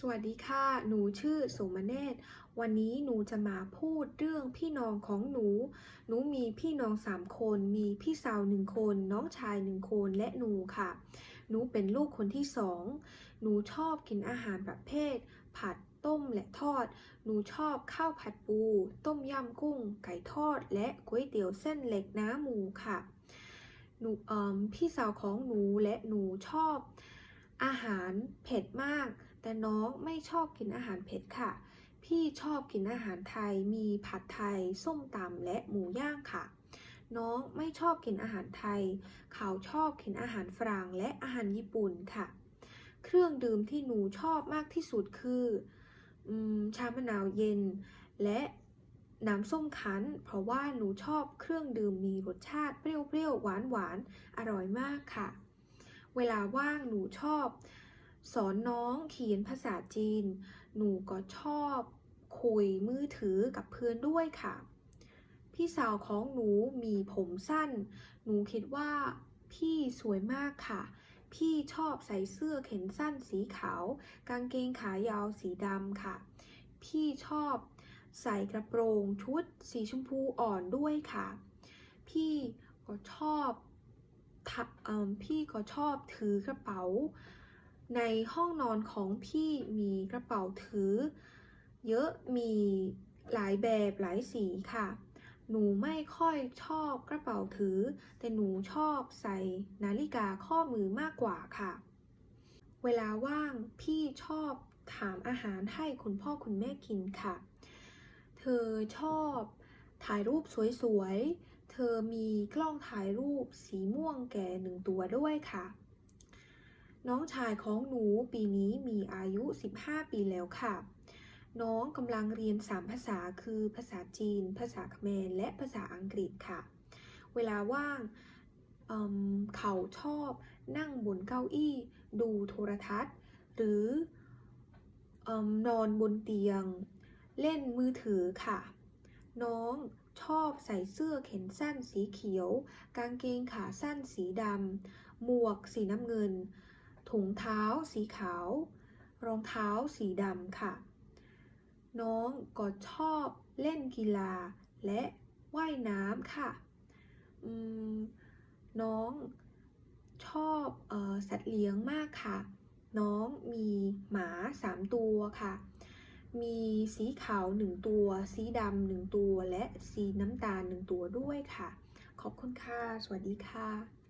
สวัสดีค่ะ หนูชื่อโสมเนตรวันนี้หนูจะมาพูดเรื่องพี่น้องของหนู หนูมีพี่น้องสามคน มีพี่สาวหนึ่งคน น้องชายหนึ่งคน และหนูค่ะ หนูเป็นลูกคนที่สอง หนูชอบกินอาหารประเภท ผัด ต้ม และทอด หนูชอบข้าวผัดปู ต้มยำกุ้ง ไก่ทอด และก๋วยเตี๋ยวเส้นเล็กน้ำหมูค่ะ หนูเอ่มพี่สาวของหนูและหนูชอบอาหารเผ็ดมาก แต่น้องไม่ชอบกินอาหารเผ็ดค่ะ พี่ชอบกินอาหารไทย มีผัดไทย ส้มตำและหมูย่างค่ะ น้องไม่ชอบกินอาหารไทย เขาชอบกินอาหารฝรั่งและอาหารญี่ปุ่นค่ะ เครื่องดื่มที่หนูชอบมากที่สุดคืออชามะนาวเย็น และน้ำส้มคั้น เพราะว่าหนูชอบเครื่องดื่มมีรสชาติเปรี้ยวๆหวานๆ อร่อยมากค่ะ เวลาว่างหนูชอบ สอนน้องเขียนภาษาจีน หนูก็ชอบคุยมือถือกับเพื่อนด้วยค่ะ พี่สาวของหนูมีผมสั้น หนูคิดว่าพี่สวยมากค่ะ พี่ชอบใส่เสื้อแขนสั้นสีขาว กางเกงขายาวสีดำค่ะ พี่ชอบใส่กระโปรงชุดสีชมพูอ่อนด้วยค่ะ พี่ก็ชอบทะเอิ่มพี่ก็ชอบถือกระเป๋า ในห้องนอนของพี่มีกระเป๋าถือ เยอะมีหลายแบบหลายสีค่ะ หนูไม่ค่อยชอบกระเป๋าถือ แต่หนูชอบใส่นาฬิกาข้อมือมากกว่าค่ะ เวลาว่างพี่ชอบถามอาหารให้คุณพ่อคุณแม่กินค่ะ เธอชอบถ่ายรูปสวยๆ เธอมีกล้องถ่ายรูปสีม่วงแก่หนึ่งตัวด้วยค่ะ น้องชายของหนูปีนี้มีอายุ 15 ปีแล้วค่ะ น้องกำลังเรียน 3 ภาษาคือภาษาจีน ภาษาเขมร และภาษาอังกฤษค่ะ เวลาว่างเเขาชอบนั่งบนเก้าอี้ ดูโทรทัศน์ หรืออนอนบนเตียง เล่นมือถือค่ะ น้องชอบใส่เสื้อแขนสั้นสีเขียว กางเกงขาสั้นสีดำ หมวกสีน้ำเงิน ถุงเท้าสีขาว รองเท้าสีดำค่ะ น้องก็ชอบเล่นกีฬาและว่ายน้ำค่ะ น้องชอบออสัตว์เลี้ยงมากค่ะ น้องมีหมาสามตัวค่ะ มีสีขาวหนึ่งตัว สีดำหนึ่งตัว และสีน้ำตาลหนึ่งตัวด้วยค่ะ ขอบคุณค่ะ สวัสดีค่ะ